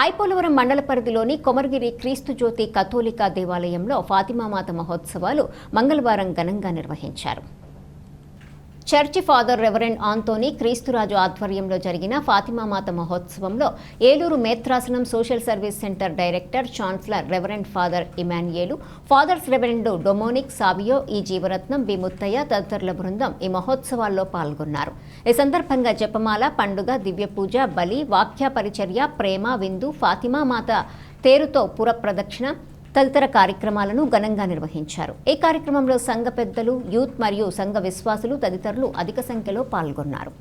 ఐపోలవరం మండల పరిధిలోని కొమరగిరి క్రీస్తు జ్యోతి కథోలికా దేవాలయంలో ఫాతిమామాత మహోత్సవాలు మంగళవారం ఘనంగా నిర్వహించారు. Church father reverend Anthony Kristuraju ఆధ్వర్యంలో జరిగిన ఫాతిమామాత మహోత్సవంలో Eluru మేత్రాసనం social service centre director chancellor reverend father Emmanuel fathers reverend Dominic Savio E Jeevaratnam B Muthaiah తదితరుల బృందం ఈ మహోత్సవాల్లో పాల్గొన్నారు. ఈ సందర్భంగా జపమాల పండుగ దివ్య పూజ బలి వాక్య పరిచర్య ప్రేమ విందు ఫాతిమామాత తేరుతో పురప్రదక్షిణ తదితర కార్యక్రమాలను ఘనంగా నిర్వహించారు. ఈ కార్యక్రమంలో సంఘ పెద్దలు యూత్ మరియు సంఘ విశ్వాసులు తదితరులు అధిక సంఖ్యలో పాల్గొన్నారు.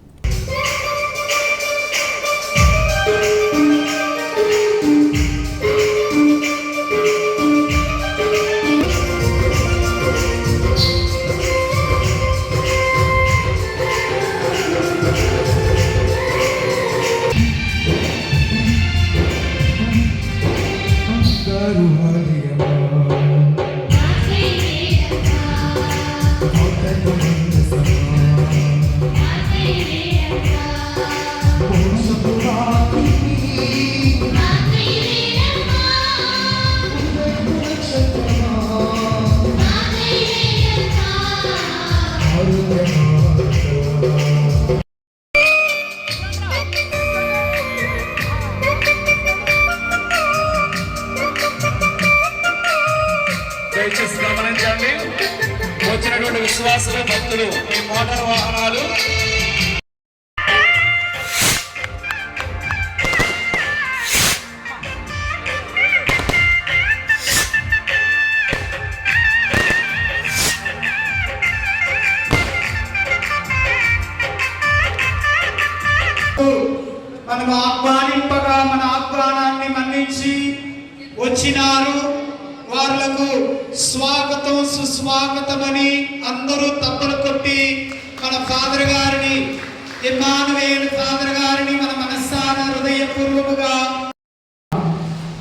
మనం ఆహ్వానింపగా మన ఆహ్వానాన్ని మన్నించి వచ్చినారు. వారులకు స్వాగతం సుస్వాగతమని అందరూ తప్పులు కొట్టి మన ఫాదర్ గారిని ఇమానువేలు ఫాదర్ గారిని మన మనస్సాన హృదయపూర్వముగా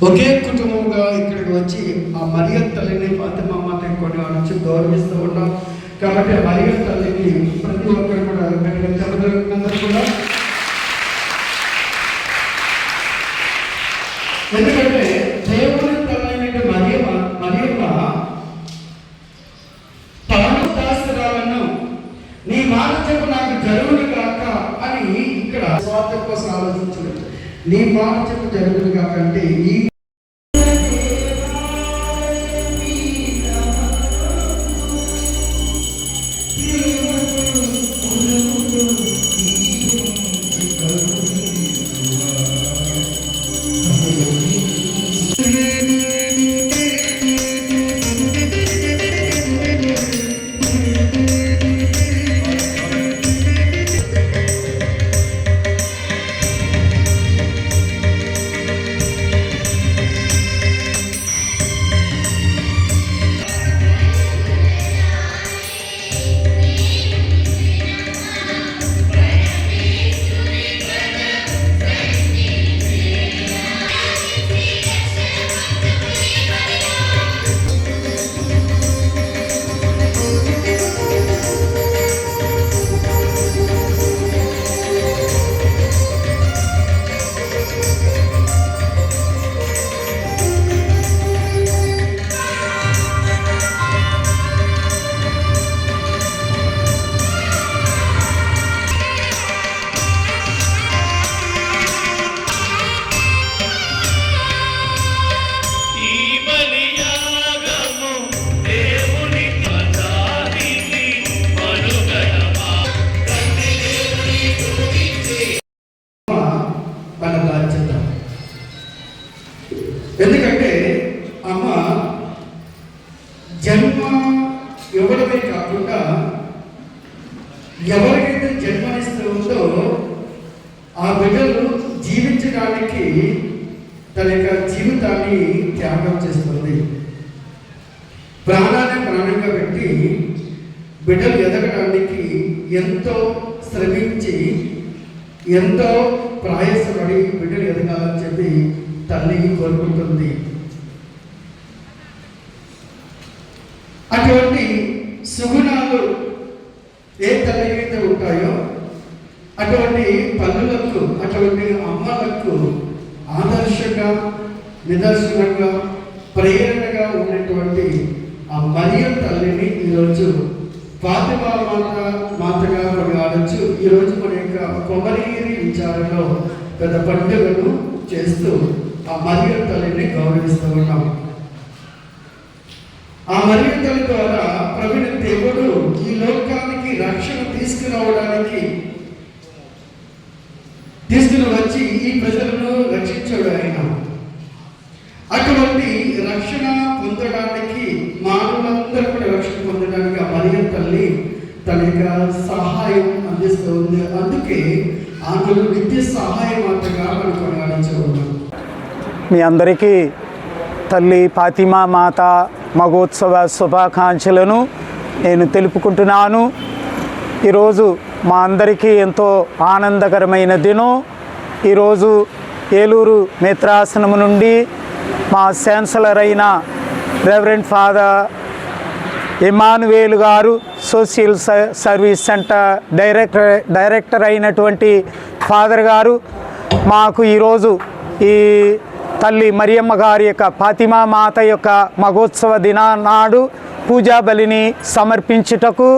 ఒకే కుటుంబంగా ఇక్కడికి వచ్చి ఆ మరియ తల్లిని ఫాతిమా మాతని కొన్ని నుంచి గౌరవిస్తూ ఉన్నాం. కాబట్టి మరియ తల్లి ప్రతి ఒక్కరు కూడా గట్టిగా చెప్పగలిగినందరూ కూడా ఎందుకంటే దేవుని తల్లైన మరియమ్మ మరియమ్మ తాను దాసరాలను నీ మాట నాకు జరుగుని కాక అని ఇక్కడ స్వార్థం కోసం ఆలోచించడు. నీ మాట జరుగుని కాక అంటే ప్రాణాన్ని త్యాగం చేస్తుంది. ప్రాణాన్ని ప్రాణంగా పెట్టి బిడ్డలు ఎదగడానికి ఎంతో శ్రమించి ఎంతో ప్రయాసపడి బిడ్డలు ఎదగాలని చెప్పి తల్లి కోరుకుంటుంది. అటువంటి సుగుణాలు ఏ తల్లి మీద ఉంటాయో అటువంటి పనులకు అటువంటి అమ్మలకు ఆదర్శంగా నిదర్శనంగా ప్రేరణగా ఉన్నటువంటి ఆ మరియం తల్లిని ఈరోజు ఫాతిమా మాత మాతగా మనం ఆడచ్చు ఈరోజు మన యొక్క కొమరగిరి విచారంలో పెద్ద పండుగను చేస్తూ ఆ మరియం తల్లిని గౌరవిస్తూ ఉన్నాం. ఆ మరియం తల్లి ద్వారా ప్రవీణ దేవుడు ఈ లోకానికి రక్షణ తీసుకురావడానికి తీసుకుని వచ్చి ఈ ప్రజలను రక్షించాడు ఆయన. అటువంటి రక్షణ పొందడానికి మానవులందరూ కూడా రక్షణ పొందడానికి ఆ మరియం తల్లి తన యొక్క సహాయం అందిస్తూ ఉంది అందుకే ఆమెను విద్య సహాయం అంతగా మనం కొనగాడించు మీ అందరికీ తల్లి ఫాతిమా మాత మగోత్సవ శుభాకాంక్షలను నేను తెలుపుకుంటున్నాను. ఈరోజు మా అందరికీ ఎంతో ఆనందకరమైన దినం. ఈరోజు ఏలూరు మిత్రాసనము నుండి మా ఛాన్సలర్ అయిన రెవరెంట్ ఫాదర్ ఇమానువేలు గారు సోషల్ స- సర్వీస్ సెంటర్ డైరెక్టర్ డైరెక్టర్ అయినటువంటి ఫాదర్ గారు మాకు ఈరోజు ఈ తల్లి మరియమ్మ గారి యొక్క ఫాతిమా మాత యొక్క మహోత్సవ దినా నాడు పూజా బలిని సమర్పించుటకు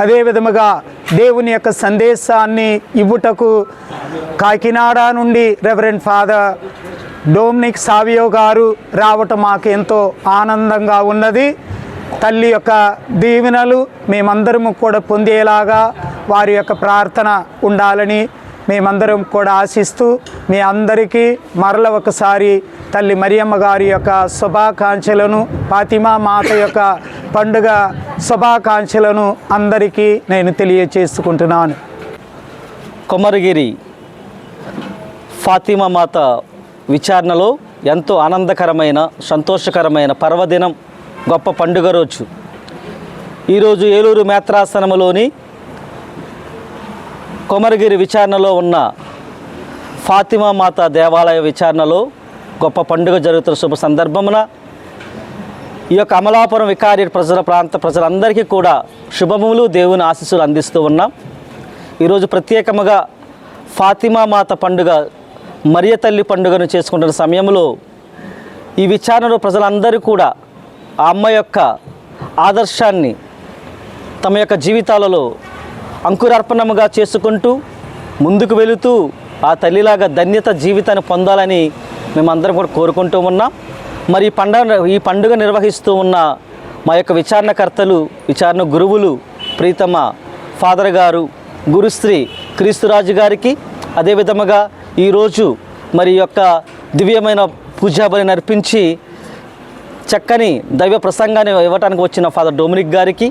అదే విధముగా దేవుని యొక్క సందేశాన్ని ఇవ్వుటకు కాకినాడ నుండి రెవరెంట్ ఫాదర్ డోమ్నిక్ సావియో గారు రావటం మాకు ఎంతో ఆనందంగా ఉన్నది. తల్లి యొక్క దీవెనలు మేమందరము కూడా పొందేలాగా వారి యొక్క ప్రార్థన ఉండాలని మేమందరం కూడా ఆశిస్తూ మీ అందరికీ మరల ఒకసారి తల్లి మరియమ్మ గారి యొక్క శుభాకాంక్షలను ఫాతిమా మాత యొక్క పండుగ శుభాకాంక్షలను అందరికీ నేను తెలియచేసుకుంటున్నాను. కొమరగిరి ఫాతిమా మాత విచారణలో ఎంతో ఆనందకరమైన సంతోషకరమైన పర్వదినం గొప్ప పండుగ రోజు. ఈరోజు ఏలూరు మేత్రాసనములోని కొమరగిరి విచారణలో ఉన్న ఫాతిమా మాత దేవాలయ విచారణలో గొప్ప పండుగ జరుగుతున్న శుభ సందర్భమున ఈ యొక్క అమలాపురం వికారి ప్రజల ప్రాంత ప్రజలందరికీ కూడా శుభములు దేవుని ఆశీస్సులు అందిస్తూ ఉన్నాం. ఈరోజు ప్రత్యేకముగా ఫాతిమా మాత పండుగ మరియ తల్లి పండుగను చేసుకుంటున్న సమయంలో ఈ విచారణలో ప్రజలందరూ కూడా ఆ అమ్మ యొక్క ఆదర్శాన్ని తమ యొక్క జీవితాలలో అంకురార్పణముగా చేసుకుంటూ ముందుకు వెళుతూ ఆ తల్లిలాగా ధన్యత జీవితాన్ని పొందాలని మేమందరం కూడా కోరుకుంటూ ఉన్నాం. మరి ఈ పండుగ ఈ పండుగ నిర్వహిస్తూ ఉన్న మా యొక్క విచారణకర్తలు విచారణ గురువులు ప్రీతమ ఫాదర్ గారు గురుశ్రీ క్రీస్తురాజు గారికి అదేవిధముగా ఈరోజు మరి యొక్క దివ్యమైన పూజాబలి నర్పించి చక్కని దైవ ప్రసంగాన్ని ఇవ్వటానికి వచ్చిన ఫాదర్ డొమినిక్ గారికి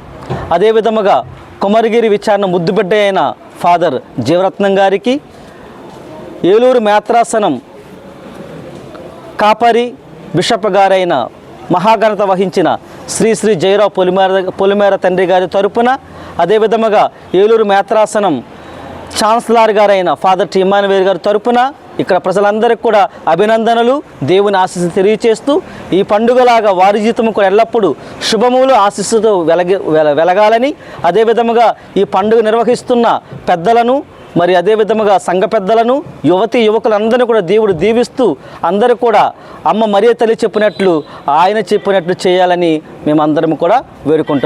అదేవిధముగా కుమరిగిరి విచారణ ముద్దుబిడ్డ అయిన ఫాదర్ జీవరత్నం గారికి ఏలూరు మేత్రాసనం కాపరి బిషప్ గారైన మహాఘనత వహించిన శ్రీ శ్రీ జయరావు పొలిమేర పొలిమేర తండ్రి గారి తరపున అదే విధముగా ఏలూరు మేత్రాసనం ఛాన్సలర్ గారైన ఫాదర్ టి ఇమానువేల్ గారి తరపున ఇక్కడ ప్రజలందరికీ కూడా అభినందనలు. దేవుని ఆశీస్సు తెలియచేస్తూ ఈ పండుగలాగా వారి జీతం కూడా ఎల్లప్పుడూ శుభములు ఆశీస్సుతో వెలగ వెల వెలగాలని అదేవిధముగా ఈ పండుగ నిర్వహిస్తున్న పెద్దలను మరి అదే విధముగా సంఘ పెద్దలను యువతి యువకులందరినీ కూడా దేవుడు దీవిస్తూ అందరూ కూడా అమ్మ మరియ తల్లి చెప్పినట్లు ఆయన చెప్పినట్లు చేయాలని మేమందరం కూడా వేడుకుంటున్నాం.